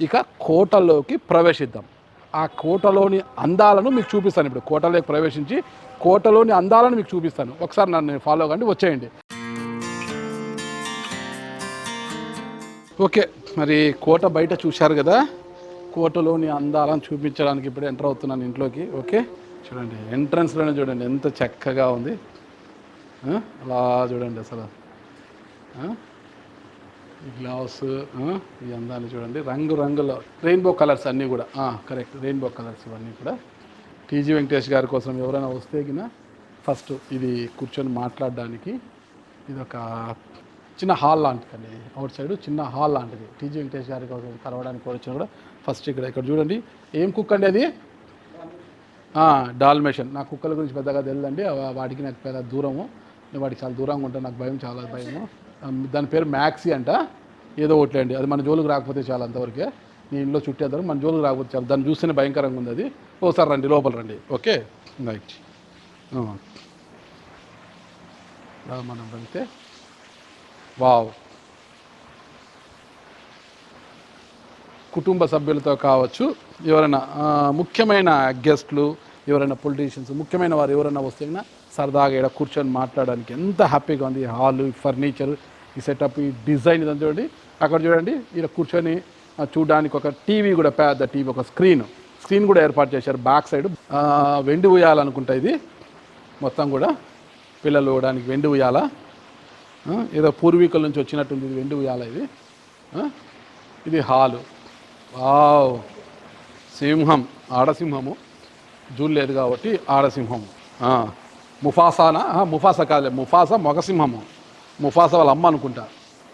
ఇక కోటలోకి ప్రవేశిద్దాం. ఆ కోటలోని అందాలను మీకు చూపిస్తాను ఇప్పుడు. కోటలోకి ప్రవేశించి కోటలోని అందాలను మీకు చూపిస్తాను. ఒకసారి నన్ను ఫాలో కండి వచ్చేయండి. ఓకే మరి కోట బయట చూశారు కదా? కోటలోని అందాలను చూపించడానికి ఇప్పుడు ఎంటర్ అవుతున్నాను ఇంట్లోకి. ఓకే చూడండి ఎంట్రన్స్లోనే చూడండి ఎంత చక్కగా ఉంది. అలా చూడండి అసలు. గ్లౌస్ ఈ అందాన్ని చూడండి. రంగు రంగుల రెయిన్బో కలర్స్ అన్నీ కూడా. కరెక్ట్. రెయిన్బో కలర్స్ ఇవన్నీ కూడా. టీజీ వెంకటేష్ గారి కోసం ఎవరైనా వస్తే గిన ఫస్ట్ ఇది కూర్చొని మాట్లాడడానికి ఇది ఒక చిన్న హాల్ లాంటిదండి. అవుట్ సైడ్ చిన్న హాల్ లాంటిది. టీజీ వెంకటేష్ గారి కోసం కలవడానికి వచ్చిన కూడా ఫస్ట్ ఇక్కడ ఇక్కడ చూడండి. ఏం కుక్ అండి అది? డాల్మేషన్. నా కుక్కల గురించి పెద్దగా తెలియదండి వాటికి నాకు పెద్ద దూరము. వాటికి చాలా దూరంగా ఉంటాను నాకు భయం చాలా భయము. దాని పేరు మ్యాక్సీ అంట. ఏదో ఒకటి అండి. అది మన జోలికి రాకపోతే చాలా అంతవరకే. నీ ఇంట్లో చుట్టేద్దరు మన జోలికి రాకపోతే చాలా. దాన్ని చూస్తేనే భయంకరంగా ఉంది అది. ఓసారి రండి లోపల రండి. ఓకే? రైట్. మనం వెళ్తే. వావ్. కుటుంబ సభ్యులతో కావచ్చు. ఎవరైనా ముఖ్యమైన గెస్ట్లు ఎవరైనా పొలిటీషియన్స్ ముఖ్యమైన వారు ఎవరైనా వస్తే సరదాగా ఇక్కడ కూర్చొని మాట్లాడడానికి ఎంత హ్యాపీగా ఉంది. హాలు ఫర్నిచర్ ఈ సెటప్ ఈ డిజైన్ ఇదంతా చూడండి. అక్కడ చూడండి ఇక్కడ కూర్చొని చూడడానికి ఒక టీవీ కూడా పెద్ద టీవీ ఒక స్క్రీన్ స్క్రీన్ కూడా ఏర్పాటు చేశారు బ్యాక్ సైడ్ వెండి ఉయ్యాలనుకుంటా ఇది. మొత్తం కూడా పిల్లలు ఇవ్వడానికి వెండి ఉయ్యాల. ఏదో పూర్వీకుల నుంచి వచ్చినట్టుంది ఇది వెండి ఉయ్యాల ఇది. ఇది హాలు వావ్ సింహం ఆడసింహము. జూలేదు కాబట్టి ఆడసింహము ముఫాసానా? ఆ, ముఫాసా కాదులే ముఫాసా మొగసింహము. ముఫాసా వాళ్ళ అమ్మ అనుకుంటా.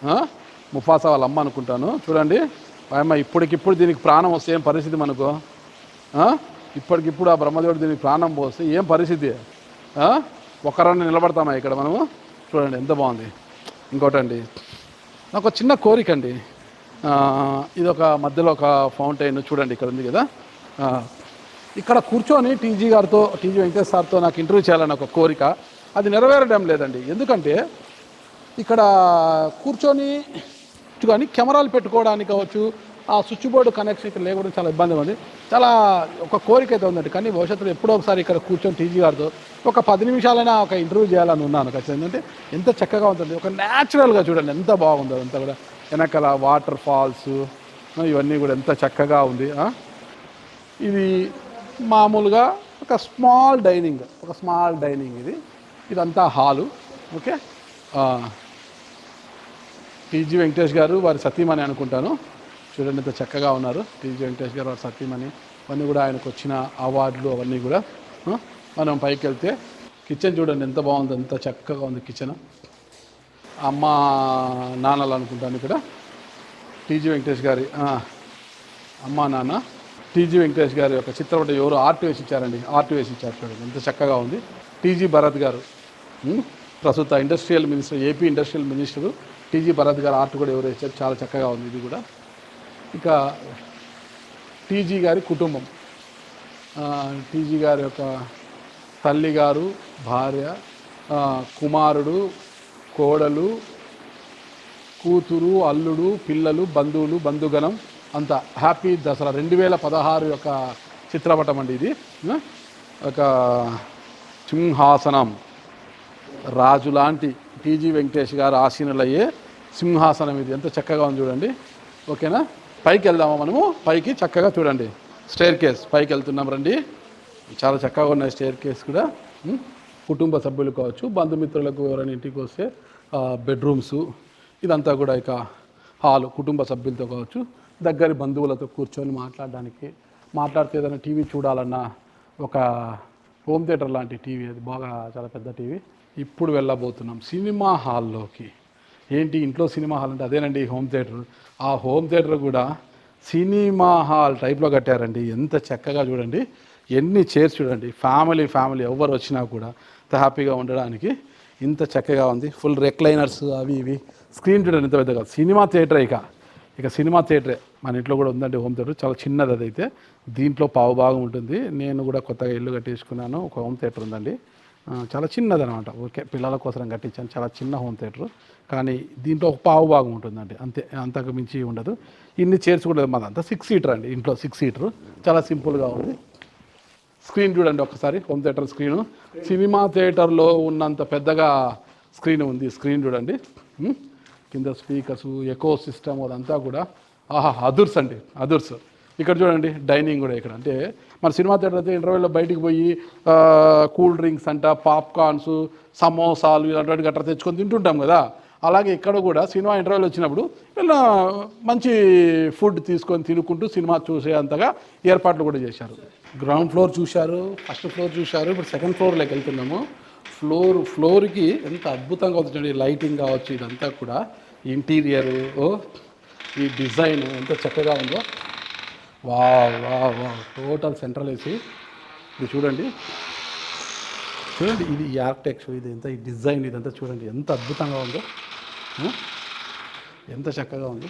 ముఫాస ముఫాసా వాళ్ళ అమ్మ అనుకుంటాను. చూడండి. అమ్మ ఇప్పటికిప్పుడు దీనికి ప్రాణం వస్తే ఏం పరిస్థితి మనకు? ఇప్పటికిప్పుడు ఆ బ్రహ్మదేవుడు దీనికి ప్రాణం పోస్తే ఏం పరిస్థితి? ఒకరన్నా నిలబడతామా ఇక్కడ మనము? చూడండి ఎంత బాగుంది. ఇంకోటండి. నాకు ఒక చిన్న కోరిక అండి. ఇది ఒక మధ్యలో ఒక ఫౌంటైన్ చూడండి ఇక్కడ ఉంది కదా. ఇక్కడ కూర్చొని టీజీ గారితో టీజీ వెంకటేష్ సార్తో నాకు ఇంటర్వ్యూ చేయాలని ఒక కోరిక. అది నెరవేరడం లేదండి. ఎందుకంటే ఇక్కడ కూర్చొని కానీ కెమెరాలు పెట్టుకోవడానికి కావచ్చు ఆ స్విచ్ బోర్డు కనెక్షన్ ఇక్కడ లేకుండా చాలా ఇబ్బంది ఉంది. చాలా ఒక కోరిక అయితే ఉందండి. కానీ భవిష్యత్తులో ఎప్పుడో ఒకసారి ఇక్కడ కూర్చొని టీజీ గారితో ఒక పది నిమిషాలైనా ఒక ఇంటర్వ్యూ చేయాలని ఉన్నాను. ఖచ్చితంగా ఎందుకంటే ఎంత చక్కగా ఉంటుంది. ఒక న్యాచురల్గా చూడండి ఎంత బాగుందో అంతా కూడా. వెనకాల వాటర్ ఫాల్స్ ఇవన్నీ కూడా ఎంత చక్కగా ఉంది ఇది మామూలుగా ఒక స్మాల్ డైనింగ్ ఒక స్మాల్ డైనింగ్ ఇది. ఇదంతా హాలు ఓకే? టీజీ వెంకటేష్ గారు వారి సతీమణి అనుకుంటాను. చూడండి ఎంత చక్కగా ఉన్నారు. టీజీ వెంకటేష్ గారు వారి సతీమణి. అవన్నీ కూడా ఆయనకు వచ్చిన అవార్డులు అవన్నీ కూడా మనం పైకి వెళ్తే కిచెన్ చూడండి ఎంత బాగుంది ఎంత చక్కగా ఉంది కిచెన్. అమ్మ నాన్నలు అనుకుంటాను ఇక్కడ. టీజీ వెంకటేష్ గారి అమ్మ అమ్మా నాన్న. టీజీ వెంకటేష్ గారి యొక్క చిత్రపటం ఎవరు ఆర్ట్ వేసి ఇచ్చారండి ఆర్ట్ వేసి ఇచ్చారు చూడండి ఎంత చక్కగా ఉంది. టీజీ భరత్ గారు ప్రస్తుత industrial minister AP industrial minister. TG Bharat గారు ఆర్ట్ కూడా ఎవరు వేశారు? చాలా చక్కగా ఉంది ఇది కూడా. ఇక టీజీ గారి కుటుంబం. టీజీ గారి యొక్క తల్లి గారు భార్య కుమారుడు కోడలు కూతురు అల్లుడు పిల్లలు బంధువులు బంధుగణం అంతా. హ్యాపీ దసరా. రెండు వేల పదహారు యొక్క చిత్రపటం అండి ఇది. ఒక సింహాసనం. రాజు లాంటి టీజీ వెంకటేష్ గారు ఆసీనులయ్యే సింహాసనం ఇది. ఎంత చక్కగా ఉంది చూడండి. ఓకేనా? పైకి వెళ్దామా మనము? పైకి చక్కగా చూడండి. స్టేర్ కేస్ పైకి వెళ్తున్నాం రండి. చాలా చక్కగా ఉన్నాయి స్టేర్ కేస్ కూడా కుటుంబ సభ్యులు కావచ్చు బంధుమిత్రులకు ఎవరైనా ఇంటికి వస్తే బెడ్రూమ్స్ ఇదంతా కూడా ఇక హాలు కుటుంబ సభ్యులతో కావచ్చు దగ్గరి బంధువులతో కూర్చొని మాట్లాడడానికి. మాట్లాడితే ఏదైనా టీవీ చూడాలన్నా ఒక హోమ్ థియేటర్ లాంటి టీవీ అది. బాగా చాలా పెద్ద టీవీ. ఇప్పుడు వెళ్ళబోతున్నాం సినిమా హాల్లోకి. ఏంటి ఇంట్లో సినిమా హాల్ అంటే అదేనండి హోమ్ థియేటర్. ఆ హోమ్ థియేటర్ కూడా సినిమా హాల్ టైప్లో కట్టారండి. ఎంత చక్కగా చూడండి. ఎన్ని చైర్స్ చూడండి. ఫ్యామిలీ ఫ్యామిలీ ఎవరు వచ్చినా కూడా ఇంత హ్యాపీగా ఉండడానికి ఇంత చక్కగా ఉంది. ఫుల్ రెక్లైనర్స్ అవి ఇవి. స్క్రీన్ చూడండి ఎంత పెద్దగా. సినిమా థియేటర్ ఇక. ఇక సినిమా థియేటరే. మన ఇంట్లో కూడా ఉందండి హోమ్ థియేటర్. చాలా చిన్నది అదైతే. దీంట్లో పావు భాగం ఉంటుంది. నేను కూడా కొత్తగా ఇల్లు కట్టేసుకున్నాను. ఒక హోమ్ థియేటర్ ఉందండి. చాలా చిన్నది అనమాట ఓకే పిల్లల కోసం కట్టించాను. చాలా చిన్న హోమ్ థియేటర్ కానీ దీంట్లో ఒక పావు భాగం ఉంటుందండి. అంతే అంతకు మించి ఉండదు. ఇన్ని చైర్స్ కూడా మాదంతా సిక్స్ సీటర్ అండి. ఇంట్లో సిక్స్ సీటర్ చాలా సింపుల్గా ఉంది. స్క్రీన్ చూడండి ఒకసారి హోమ్ థియేటర్ స్క్రీను సినిమా థియేటర్లో ఉన్నంత పెద్దగా స్క్రీన్ ఉంది. స్క్రీన్ చూడండి. కింద స్పీకర్స్ ఎకో సిస్టమ్ అదంతా కూడా. ఆహా అదుర్స్ అండి. అదుర్స్. ఇక్కడ చూడండి డైనింగ్ కూడా ఇక్కడ. అంటే మన సినిమా థియేటర్ అయితే ఇంటర్వెల్లో బయటికి పోయి కూల్ డ్రింక్స్ అంట పాప్కార్న్స్ సమోసాలు ఇలాంటివి గట్రా తెచ్చుకొని తింటుంటాం కదా. అలాగే ఇక్కడ కూడా సినిమా ఇంటర్వెల్ వచ్చినప్పుడు ఇలా మంచి ఫుడ్ తీసుకొని తినుకుంటూ సినిమా చూసే అంతగా ఏర్పాట్లు కూడా చేశారు. గ్రౌండ్ ఫ్లోర్ చూశారు ఫస్ట్ ఫ్లోర్ చూశారు ఇప్పుడు సెకండ్ ఫ్లోర్లోకి వెళ్తున్నాము. ఫ్లోర్ ఫ్లోర్కి ఎంత అద్భుతంగా అవుతుంది లైటింగ్ కావచ్చు ఇదంతా కూడా. ఇంటీరియర్ ఈ డిజైన్ ఎంత చక్కగా ఉందో. వా వా వా టోటల్ సెంట్రల్ ఏసీ. ఇది చూడండి. చూడండి ఇది ఈ ఆర్కిటెక్చర్ ఇది ఎంత ఈ డిజైన్ ఇదంతా చూడండి. ఎంత అద్భుతంగా ఉందో. ఎంత చక్కగా ఉంది.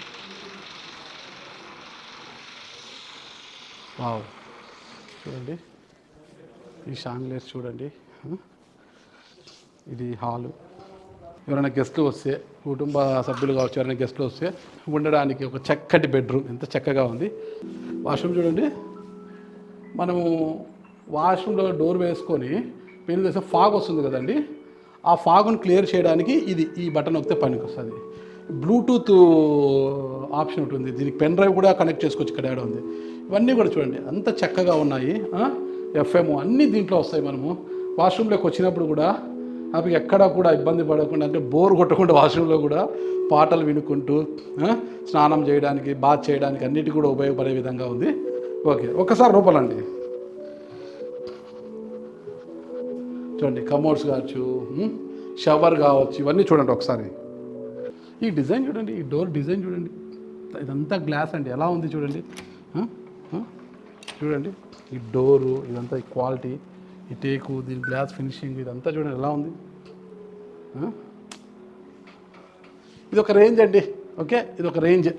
వావ్. చూడండి. ఈ షాంగ్లేస్ చూడండి. ఇది హాలు. ఎవరైనా గెస్ట్లు వస్తే కుటుంబ సభ్యులు కావచ్చు ఎవరైనా గెస్ట్లు వస్తే ఉండడానికి ఒక చక్కటి బెడ్రూమ్. ఎంత చక్కగా ఉంది. వాష్రూమ్ చూడండి. మనము వాష్రూమ్లో డోర్ వేసుకొని పెళ్ళి చేస్తే ఫాగ్ వస్తుంది కదండి. ఆ ఫాగ్ను క్లియర్ చేయడానికి ఇది ఈ బటన్ నొక్కితే పనికి వస్తుంది బ్లూటూత్ ఆప్షన్ ఉంటుంది దీనికి పెన్ డ్రైవ్ కూడా కనెక్ట్ చేసుకోవచ్చు. ఇక్కడ ఉంది. ఇవన్నీ కూడా చూడండి. అంత చక్కగా ఉన్నాయి. ఎఫ్ఎం అన్నీ దీంట్లో వస్తాయి మనము. వాష్రూమ్లోకి వచ్చినప్పుడు కూడా అవి ఎక్కడా కూడా ఇబ్బంది పడకుండా అంటే బోర్ కొట్టకుండా వాష్రూమ్లో కూడా పాటలు వినుకుంటూ స్నానం చేయడానికి బాత్ చేయడానికి అన్నిటికీ కూడా ఉపయోగపడే విధంగా ఉంది. ఓకే ఒకసారి రూపాలండి చూడండి కమోడ్స్ కావచ్చు షవర్ కావచ్చు ఇవన్నీ చూడండి ఒకసారి. ఈ డిజైన్ చూడండి ఈ డోర్ డిజైన్ చూడండి. ఇదంతా గ్లాస్ అండి ఎలా ఉంది చూడండి? చూడండి ఈ డోరు ఇదంతా ఈ క్వాలిటీ. ఈ టేకు దీని గ్లాస్ ఫినిషింగ్ ఇదంతా చూడండి ఎలా ఉంది. ఇది ఒక రేంజ్ అండి ఓకే? ఇది ఒక రేంజ్.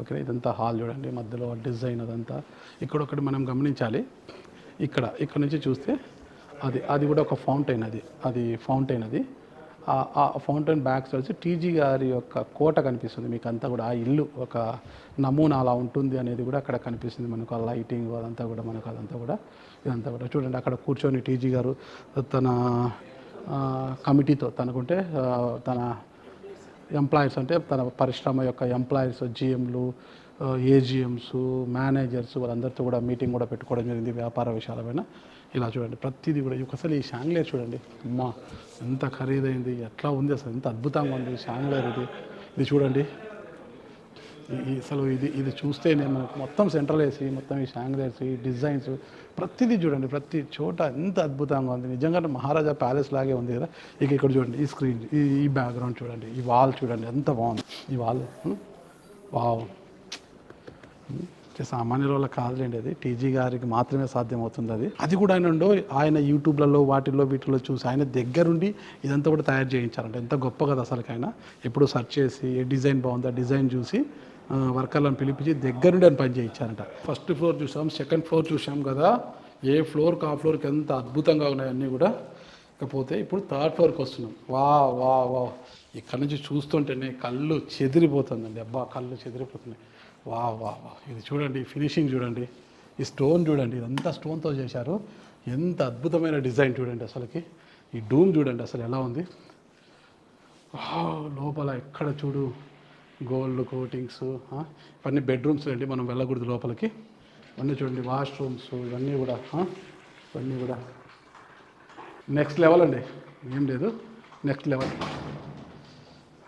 ఓకే ఇదంతా హాల్ చూడండి మధ్యలో డిజైన్ అదంతా. ఇక్కడ ఒకటి మనం గమనించాలి. ఇక్కడ ఇక్కడ నుంచి చూస్తే అది అది కూడా ఒక ఫౌంటైన్ అది అది ఫౌంటైన్ అది. ఆ- ఫౌంటైన్ బ్యాక్స్ వచ్చి టీజీ గారి యొక్క కోట కనిపిస్తుంది. మీకు అంతా కూడా ఆ ఇల్లు ఒక నమూనా అలా ఉంటుంది అనేది కూడా అక్కడ కనిపిస్తుంది మనకు. ఆ లైటింగ్ అదంతా కూడా మనకు అదంతా కూడా ఇదంతా కూడా. చూడండి అక్కడ కూర్చొని టీజీ గారు తన కమిటీతో తనకుంటే తన ఎంప్లాయీస్ అంటే తన పరిశ్రమ యొక్క ఎంప్లాయీస్ జిఎంలు ఏజిఎమ్స్ మేనేజర్స్ వాళ్ళందరితో కూడా మీటింగ్ కూడా పెట్టుకోవడం జరిగింది వ్యాపార విషయాలపైన. ఇలా చూడండి ప్రతిదీ కూడా ఒకసారి ఈ షాంగ్లేర్ చూడండి. అమ్మా ఎంత ఖరీదైంది ఎట్లా ఉంది అసలు ఎంత అద్భుతంగా ఉంది షాంగ్లేర్ ఇది. ఇది చూడండి. అసలు ఇది ఇది చూస్తేనే మనకు మొత్తం సెంట్రల్ వేసి మొత్తం ఈ షాంగ్లేర్స్ ఈ డిజైన్స్ ప్రతిదీ చూడండి ప్రతి చోట ఎంత అద్భుతంగా ఉంది. నిజంగా మహారాజా ప్యాలెస్ లాగే ఉంది కదా. ఇక ఇక్కడ చూడండి ఈ స్క్రీన్ ఈ ఈ బ్యాక్గ్రౌండ్ చూడండి ఈ వాల్ చూడండి ఎంత బాగుంది. ఈ వాల్ వావ్ hm? సామాన్య రోజులకు కాదులేండి అది. టీజీ గారికి మాత్రమే సాధ్యమవుతుంది అది అది కూడా ఆయన ఉండో ఆయన యూట్యూబ్లలో వాటిల్లో వీటిలో చూసి ఆయన దగ్గరుండి ఇదంతా కూడా తయారు చేయించారంట. ఎంత గొప్ప కదా అసలుకి ఆయన. ఎప్పుడు సెర్చ్ చేసి ఏ డిజైన్ బాగుందా డిజైన్ చూసి వర్కర్లను పిలిపించి దగ్గరుండి ఆయన పని చేయించారంట. ఫస్ట్ ఫ్లోర్ చూసాం సెకండ్ ఫ్లోర్ చూసాం కదా. ఏ ఫ్లోర్కి ఆ ఫ్లోర్కి ఎంత అద్భుతంగా ఉన్నాయి అన్నీ కూడా. ఇకపోతే ఇప్పుడు థర్డ్ ఫ్లోర్కి వస్తున్నాం. వా వా వా ఇక్కడ నుంచి చూస్తుంటేనే కళ్ళు చెదిరిపోతుందండి. అబ్బా కళ్ళు చెదిరిపోతున్నాయి. వా వా వా. ఇది చూడండి ఫినిషింగ్ చూడండి. ఈ స్టోన్ చూడండి ఇదంతా స్టోన్తో చేశారు. ఎంత అద్భుతమైన డిజైన్ చూడండి అసలుకి. ఈ డూమ్ చూడండి అసలు ఎలా ఉంది. లోపల ఎక్కడ చూడు గోల్డ్ కోటింగ్స్ ఇవన్నీ బెడ్రూమ్స్ అండి మనం వెళ్ళకూడదు లోపలికి. ఇవన్నీ చూడండి వాష్రూమ్స్ ఇవన్నీ కూడా ఇవన్నీ కూడా. నెక్స్ట్ లెవెల్ అండి. ఏం లేదు. Next level.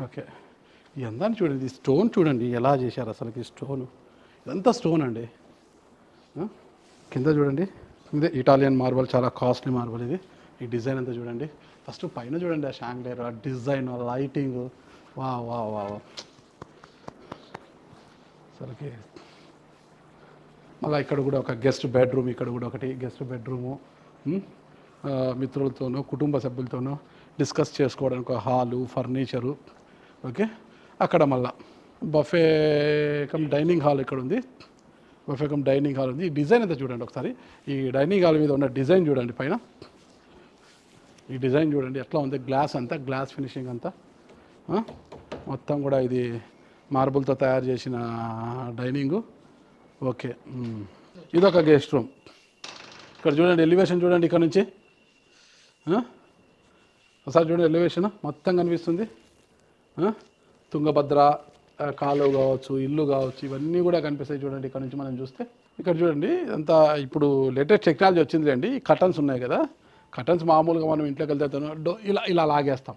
ఓకే. ఈ అందాన్ని చూడండి ఈ స్టోన్ చూడండి ఎలా చేశారు అసలుకి స్టోన్. ఇదంతా స్టోన్ అండి. కింద చూడండి. ఇదే ఇటాలియన్ మార్బల్ చాలా కాస్ట్లీ మార్బల్ ఇది. ఈ డిజైన్ అంతా చూడండి. ఫస్ట్ పైన చూడండి ఆ షాంగ్లేర్ ఆ డిజైన్ ఆ లైటింగ్. వా వా వా అసలుకి మళ్ళీ ఇక్కడ కూడా ఒక గెస్ట్ బెడ్రూమ్ ఇక్కడ కూడా ఒకటి గెస్ట్ బెడ్రూము. మిత్రులతోనూ కుటుంబ సభ్యులతోనూ డిస్కస్ చేసుకోవడానికి ఒక హాలు ఫర్నిచరు. ఓకే? అక్కడ మళ్ళా. బఫే కమ్ డైనింగ్ హాల్ ఇక్కడ ఉంది బఫే కమ్ డైనింగ్ హాల్ ఉంది. ఈ డిజైన్ అయితే చూడండి ఒకసారి. ఈ డైనింగ్ హాల్ మీద ఉన్న డిజైన్ చూడండి పైన. ఈ డిజైన్ చూడండి ఎట్లా ఉంది. గ్లాస్ అంతా గ్లాస్ ఫినిషింగ్ అంతా. మొత్తం కూడా ఇది మార్బుల్తో తయారు చేసిన డైనింగు. ఓకే. ఇదొక గెస్ట్ రూమ్. ఇక్కడ చూడండి ఎలివేషన్ చూడండి ఇక్కడ నుంచి. ఒకసారి చూడండి ఎలివేషన్. మొత్తం కనిపిస్తుంది. తుంగభద్ర కాలువ కావచ్చు ఇల్లు కావచ్చు ఇవన్నీ కూడా కనిపిస్తాయి చూడండి ఇక్కడ నుంచి మనం చూస్తే. ఇక్కడ చూడండి అంతా ఇప్పుడు లేటెస్ట్ టెక్నాలజీ వచ్చింది అండి. కటన్స్ ఉన్నాయి కదా. కటన్స్ మామూలుగా మనం ఇంట్లోకి వెళ్తే డో ఇలా ఇలా లాగేస్తాం.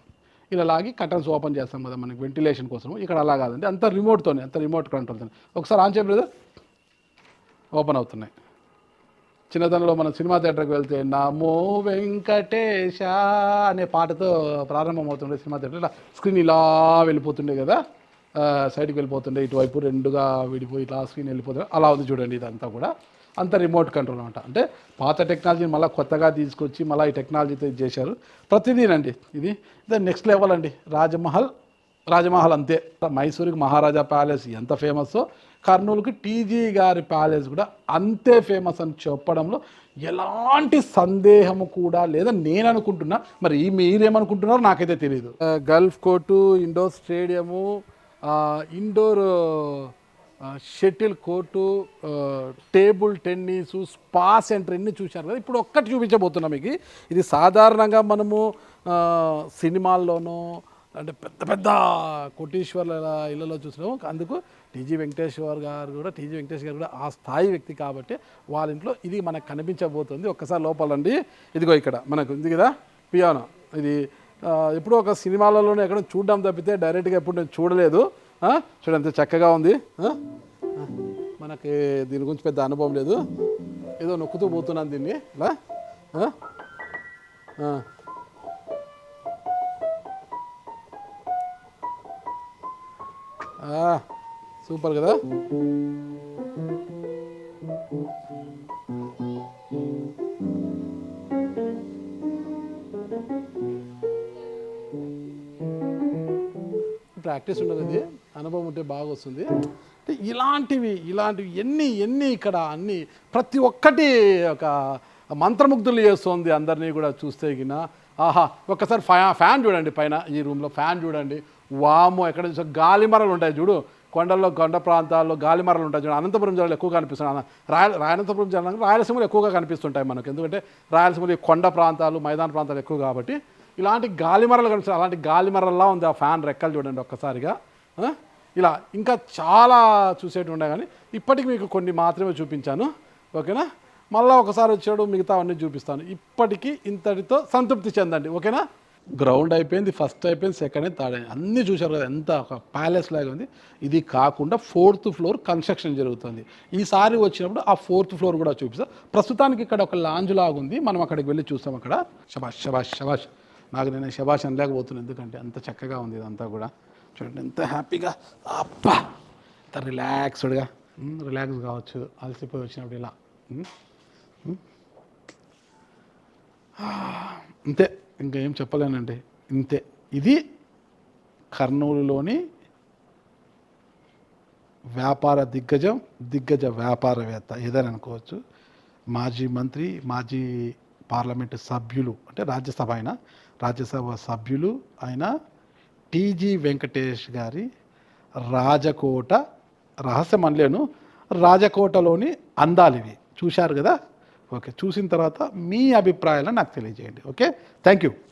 ఇలా లాగి కటన్స్ ఓపెన్ చేస్తాం కదా మనకి వెంటిలేషన్ కోసం. ఇక్కడ అలా కాదండి. అంత రిమోట్తోనే అంత రిమోట్ కంట్రోల్తో ఒకసారి ఆన్ చేయ బ్రదర్. ఓపెన్ అవుతున్నాయి. చిన్నతనంలో మనం సినిమా థియేటర్కి వెళ్తే నమో వెంకటేశ అనే పాటతో ప్రారంభమవుతుండే సినిమా థియేటర్. ఇలా స్క్రీన్ ఇలా వెళ్ళిపోతుండే కదా. సైడ్కి వెళ్ళిపోతుండే ఇటువైపు రెండుగా విడిపోయి ఇట్లా స్క్రీన్ వెళ్ళిపోతుండే. అలా ఉంది చూడండి ఇదంతా కూడా. అంత రిమోట్ కంట్రోల్ అనమాట అంటే పాత టెక్నాలజీని మళ్ళీ కొత్తగా తీసుకొచ్చి మళ్ళీ ఈ టెక్నాలజీతో ఇది చేశారు. ప్రతిదీనండి ఇది. ద నెక్స్ట్ లెవెల్ అండి. రాజమహల్ రాజమహల్ అంతే. మైసూరుకి మహారాజా ప్యాలెస్ ఎంత ఫేమస్సో కర్నూలుకి టీజీ గారి ప్యాలెస్ కూడా అంతే ఫేమస్ అని చెప్పడంలో ఎలాంటి సందేహము కూడా లేదా నేను అనుకుంటున్నా మరి మీరేమనుకుంటున్నారో నాకైతే తెలియదు golf court indoor stadium indoor shuttle court table tennis spa centre ఇన్ని చూశారు కదా. ఇప్పుడు ఒక్కటి చూపించబోతున్నా మీకు. ఇది సాధారణంగా మనము సినిమాల్లోనూ అంటే పెద్ద పెద్ద కోటీశ్వర్ల ఇళ్ళలో చూసినాము. అందుకు టీజీ వెంకటేశ్వర్ గారు కూడా టీజీ వెంకటేశ్వర్ గారు కూడా ఆ స్థాయి వ్యక్తి కాబట్టి వాళ్ళ ఇంట్లో ఇది మనకు కనిపించబోతుంది. ఒక్కసారి లోపలండి. ఇదిగో ఇక్కడ మనకు ఉంది కదా పియానో. ఇది ఎప్పుడు ఎప్పుడో ఒక సినిమాలలోనే ఎక్కడ చూడడం తప్పితే డైరెక్ట్గా ఎప్పుడు నేను చూడలేదు. చూడంత చక్కగా ఉంది. మనకి దీని గురించి పెద్ద అనుభవం లేదు. ఏదో నొక్కుతూ పోతున్నాను దీన్ని. ఇలా సూపర్ కదా? ప్రాక్టీస్ ఉండదు అది అనుభవం ఉంటే బాగా వస్తుంది. అంటే ఇలాంటివి ఇలాంటివి ఎన్ని ఎన్ని ఇక్కడ అన్ని ప్రతి ఒక్కటి ఒక మంత్రముగ్ధులు చేస్తుంది అందరినీ కూడా చూస్తే గిన. ఆహా ఒక్కసారి ఫ్యా ఫ్యాన్ చూడండి పైన ఈ రూమ్లో ఫ్యాన్ చూడండి. వాము ఎక్కడ చూసా గాలిమరలు ఉంటాయి చూడు. కొండల్లో కొండ ప్రాంతాల్లో గాలిమరలు ఉంటాయి చూడు. అనంతపురం జిల్లాలో ఎక్కువ కనిపిస్తున్నాయి రాయ రాయనంతపురం జిల్లా రాయలసీమలో ఎక్కువగా కనిపిస్తుంటాయి మనకు. ఎందుకంటే రాయలసీమలో కొండ ప్రాంతాలు మైదాన ప్రాంతాలు ఎక్కువ కాబట్టి ఇలాంటి గాలిమరలు కనిపిస్తాయి అలాంటి గాలిమరల్లా ఉంది ఆ ఫ్యాన్ రెక్కలు చూడండి ఒక్కసారిగా. ఇలా ఇంకా చాలా చూసేటి ఉండే కానీ ఇప్పటికి మీకు కొన్ని మాత్రమే చూపించాను. ఓకేనా? మళ్ళీ ఒకసారి వచ్చాడు మిగతా అన్నీ చూపిస్తాను. ఇప్పటికీ ఇంతటితో సంతృప్తి చెందండి. ఓకేనా? గ్రౌండ్ అయిపోయింది ఫస్ట్ అయిపోయింది సెకండ్ అయింది థర్డ్ అయింది అన్నీ చూశారు కదా ఎంత ఒక ప్యాలెస్ లాగా ఉంది. ఇది కాకుండా ఫోర్త్ ఫ్లోర్ కన్స్ట్రక్షన్ జరుగుతుంది. ఈసారి వచ్చినప్పుడు ఆ ఫోర్త్ ఫ్లోర్ కూడా చూపిస్తాం. ప్రస్తుతానికి ఇక్కడ ఒక లాంజ్ లాగా ఉంది. మనం అక్కడికి వెళ్ళి చూస్తాం అక్కడ. శబాష్ శబాష్ శబాష్ నాకు నేను శబాష్ అనలేకపోతున్నాను ఎందుకంటే అంత చక్కగా ఉంది ఇదంతా కూడా. చూడండి ఎంత హ్యాపీగా. అప్ప ఎంత రిలాక్స్డ్గా రిలాక్స్ కావచ్చు. అలసిపోయి వచ్చినప్పుడు ఇలా. అంతే. ఇంకా ఏం చెప్పలేనండి. ఇంతే. ఇది కర్నూలులోని వ్యాపార దిగ్గజం దిగ్గజ వ్యాపారవేత్త ఏదని అనుకోవచ్చు. మాజీ మంత్రి మాజీ పార్లమెంటు సభ్యులు అంటే రాజ్యసభ ఆయన రాజ్యసభ సభ్యులు ఆయన టీజీ వెంకటేష్ గారి రాజకోట రహస్యం అనలేను రాజకోటలోని అందాలివి చూశారు కదా? ఓకే. చూసిన తర్వాత మీ అభిప్రాయాలను నాకు తెలియజేయండి. ఓకే? Thank you